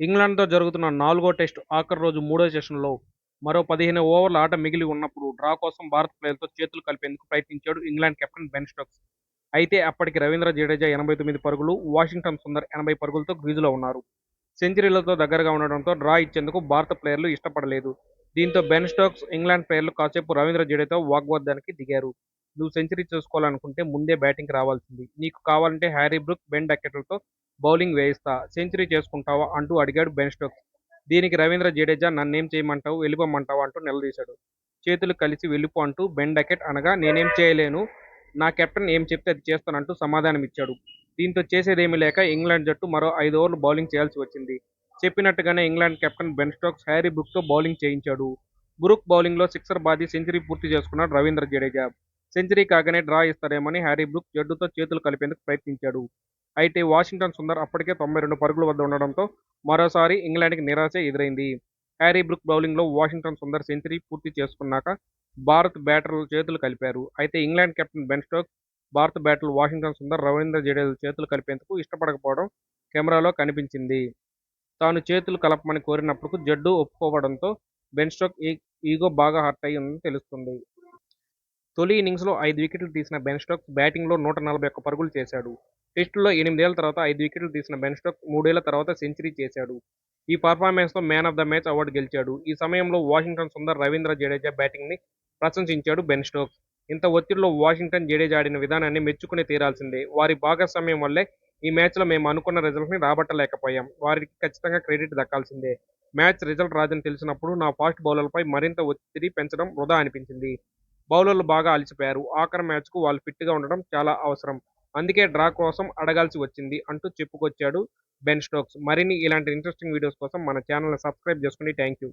ఇంగ్లాండ్తో జరుగుతున్న నాలుగో టెస్టు ఆఖరి రోజు మూడో సెషన్లో మరో పదిహేను ఓవర్ల ఆట మిగిలి ఉన్నప్పుడు డ్రా కోసం భారత ప్లేయర్లతో చేతులు కలిపేందుకు ప్రయత్నించాడు ఇంగ్లాండ్ కెప్టెన్ బెన్ స్టోక్స్. అయితే అప్పటికి రవీంద్ర జడేజా ఎనభై తొమ్మిది పరుగులు వాషింగ్టన్ సుందర్ ఎనభై పరుగులతో క్రీజులో ఉన్నారు. సెంచరీలతో దగ్గరగా ఉండడంతో డ్రా ఇచ్చేందుకు భారత ప్లేయర్లు ఇష్టపడలేదు. దీంతో బెన్ స్టోక్స్ ఇంగ్లాండ్ ప్లేయర్లు కాసేపు రవీంద్ర జడేజా వాగ్వాదానికి దిగారు. నువ్వు సెంచరీ చేసుకోవాలనుకుంటే ముందే బ్యాటింగ్కి రావాల్సింది. నీకు కావాలంటే హ్యారీ బ్రూక్ బెన్ డకెట్లతో బౌలింగ్ వేయిస్తా సెంచరీ చేసుకుంటావా అంటూ అడిగాడు బెన్ స్టోక్స్. దీనికి రవీంద్ర జడేజా నన్నేం చేయమంటావు వెళ్ళిపోమంటావు అంటూ నిలదీశాడు. చేతులు కలిసి వెళ్ళిపో అంటూ బెన్ డకెట్ అనగా నేనేం చేయలేను నా కెప్టెన్ ఏం చెప్తే అది చేస్తానంటూ సమాధానం ఇచ్చాడు దీంతో చేసేదేమీ లేక ఇంగ్లాండ్ జట్టు మరో ఐదు ఓవర్లు బౌలింగ్ చేయాల్సి వచ్చింది. చెప్పినట్టుగానే England captain Ben Stokes Harry బ్రూక్తో bowling చేయించాడు. బ్రూక్ బౌలింగ్లో సిక్సర్ బాది సెంచరీ పూర్తి చేసుకున్నాడు రవీంద్ర జడేజా. సెంచరీ కాగానే డ్రా ఇస్తారేమని హ్యారీ బ్రూక్ జట్టుతో చేతులు కలిపేందుకు ప్రయత్నించాడు. అయితే వాషింగ్టన్ సుందర్ అప్పటికే తొంభై రెండు పరుగుల వద్ద ఉండడంతో మరోసారి ఇంగ్లాండ్కి నిరాశ ఎదురైంది. హ్యారీ బ్రూక్ బౌలింగ్లో వాషింగ్టన్ సుందర్ సెంచరీ పూర్తి చేసుకున్నాక భారత్ బ్యాటర్లు చేతులు కలిపారు. అయితే ఇంగ్లాండ్ కెప్టెన్ బెన్ స్టోక్ భారత బ్యాటర్లు వాషింగ్టన్ సుందర్ రవీంద్ర జడేజా చేతులు కలిపేందుకు ఇష్టపడకపోవడం కెమెరాలో కనిపించింది. తాను చేతులు కలపమని కోరినప్పుడు జడ్డు ఒప్పుకోవడంతో బెన్ స్టోక్ ఈ ఈగో బాగా హర్ట్ అయ్యిందని తెలుస్తుంది. తొలి ఇన్నింగ్స్లో ఐదు వికెట్లు తీసిన బెన్ స్టోక్స్ బ్యాటింగ్లో నూట నలభై ఒక్క పరుగులు చేశాడు. టెస్టులో ఎనిమిదేళ్ళ తర్వాత ఐదు వికెట్లు తీసిన బెన్ స్టోక్స్ మూడేళ్ళ తర్వాత సెంచరీ చేశాడు. ఈ పర్ఫార్మెన్స్తో man of the match award గెలిచాడు. ఈ సమయంలో వాషింగ్టన్ సుందర్ రవీంద్ర జడేజా బ్యాటింగ్ని ప్రశంసించాడు బెన్ స్టోక్స్. ఇంత ఒత్తిడిలో వాషింగ్టన్ జడేజా ఆడిన విధానాన్ని మెచ్చుకుని తీరాల్సిందే. వారి భాగస్వామ్యం వల్లే ఈ మ్యాచ్లో మేము అనుకున్న రిజల్ట్ని రాబట్టలేకపోయాం. వారికి ఖచ్చితంగా క్రెడిట్ దక్కాల్సిందే. మ్యాచ్ రిజల్ట్ రాదని తెలిసినప్పుడు నా ఫాస్ట్ బౌలర్లపై మరింత ఒత్తిడి పెంచడం వృధా అనిపించింది. బౌలర్లు బాగా అలసిపోయారు. ఆఖరి మ్యాచ్కు వాళ్ళు ఫిట్గా ఉండడం చాలా అవసరం. అందుకే డ్రా కోసం అడగాల్సి వచ్చింది అంటూ చెప్పుకొచ్చాడు బెన్ స్టోక్స్. మరిన్ని ఇలాంటి ఇంట్రెస్టింగ్ వీడియోస్ కోసం మన ఛానల్ని సబ్స్క్రైబ్ చేసుకోండి థ్యాంక్ యూ